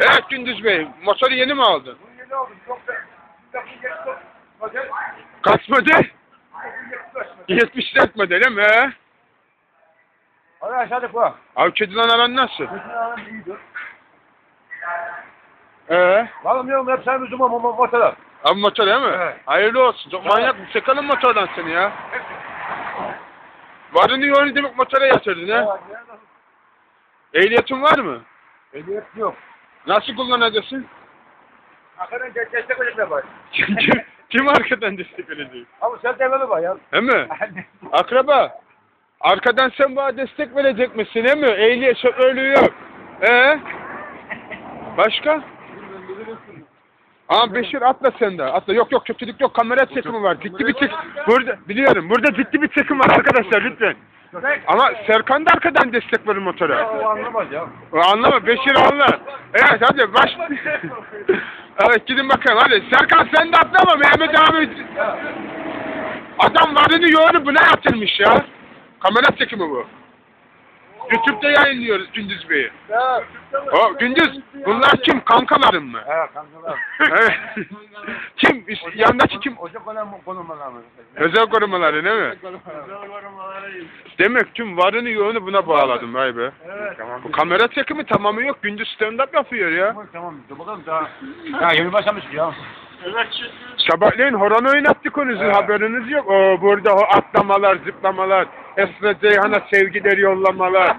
Evet Gündüz Bey, motoru yeni mi aldın? Bu yeni oldu. Çok da. Bakın. Kaç model? 74 model mi? Hadi aşağıda koy. Abi kediden aran nasıl? Bütün ağam iyidir. Ee, Vallahi bilmiyorum hep sen bizim ama motorlar. abi motor değil mi? Evet. Hayırlı olsun. Çok manyak mı? Çakalım motordan seni ya. Varını yoğunu demek motora yatırdın ha? Ehliyetin var mı? Ehliyet yok. Nasıl kullanacaksın? Arkadan de- destek verecekler bak. kim, kim, kim arkadan destek verecek? Ama sen demeli bak ya. He mi? Akraba. Arkadan sen bana destek verecek misin he mi? Ehliyet şoförlüğü yok. Ee? Başka? Aa Beşir atla sen de. Atla. Yok yok kötülük yok. Kamera çekimi var. Ciddi bir çek. Burada biliyorum. Burada ciddi bir çekim var arkadaşlar lütfen. Ama Serkan da arkadan destek verir motora. O anlamaz ya. O Anlama Beşir anla. Evet hadi baş. evet gidin bakalım hadi. Serkan sen de atlama Mehmet abi. Adam varını yoğunu buna yatırmış ya. Kamera çekimi bu. YouTube'da yayınlıyoruz Gündüz Bey'i. Ya. O Gündüz bunlar kim? Kankaların mı? Ha kankalar. evet. kim? Üst- Yandaki kim? Ocak olan mı? Özel korumaları değil mi? Demek tüm varını yoğunu buna bağladım vay be. Evet. Tamam. Bu kamera çekimi tamamı yok. Gündüz stand-up yapıyor ya. Tamam tamam. Dur bakalım daha. Ha yeni başlamış ya. Sabahleyin horon oynattık onu sizin haberiniz yok. O burada o atlamalar, zıplamalar, Esra Ceyhan'a sevgiler yollamalar.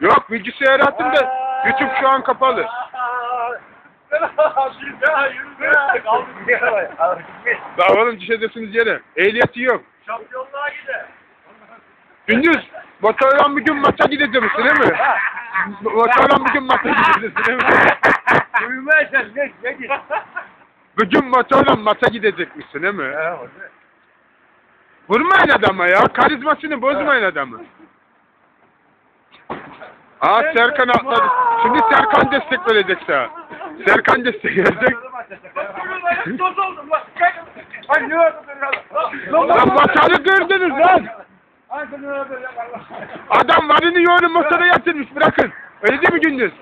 yok bilgisayar attım da YouTube şu an kapalı. Daha oğlum düşeceksiniz yere. Ehliyeti yok. Şampiyonluğa gider. Gündüz motorla bir gün maça gideceksin değil mi? Motorla bir gün maça gideceksin değil mi? Uyumaya ne ne git. Bugün motorla maça gidecekmişsin değil mi? Ha, Vurmayın adama ya. Karizmasını bozmayın adamı. Aa Serkan atladı. Şimdi Serkan destek verecek sana. Serkan destek verecek. Lan. Motoru gördünüz lan. Adam varını yoğunu motora yatırmış bırakın. Öyle değil mi Gündüz?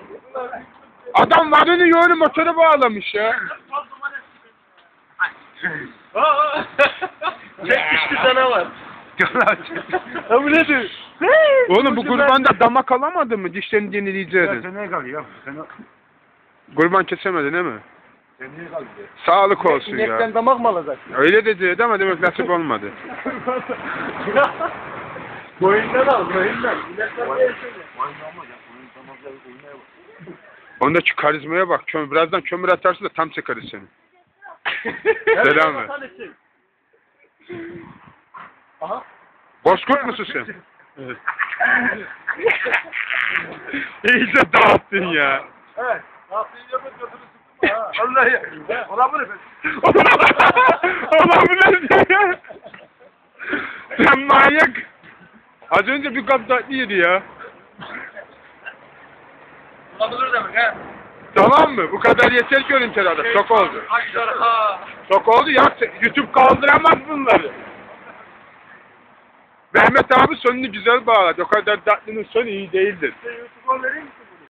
Adam varını yoğunu motora bağlamış ya. Çekmişti canavar. Ya bu nedir? Oğlum bu kurbanda damak alamadı mı? Dişlerini Ya yenileyeceydin. sen ne kalıyor? Sen Kurban kesemedi değil mi? sen ne kalıyor? Sağlık olsun ya. İnekten damak mı alacaksın? Öyle dedi ama demek nasip olmadı. Boyundan al, boyundan. İnekten ne yaşıyor? Ondaki karizmaya bak. Kömür, birazdan kömür atarsın da tam çekarız seni. Selam ver. Aha. Bozkurt musun sen? Evet. İyice dağıttın ya. Evet. Nasıl yapın götünü sıkma ha. Vallahi. Olabilir. Olabilir ya. Sen manyak. Az önce bir kap tatlı yedi ya. Olabilir demek ha. Tamam mı? Bu kadar yeter görüntü herhalde. Çok oldu. Çok oldu ya. YouTube kaldıramaz bunları. Mehmet abi sonunu güzel bağladı. O kadar tatlının sonu iyi değildir. YouTube'a vereyim misin?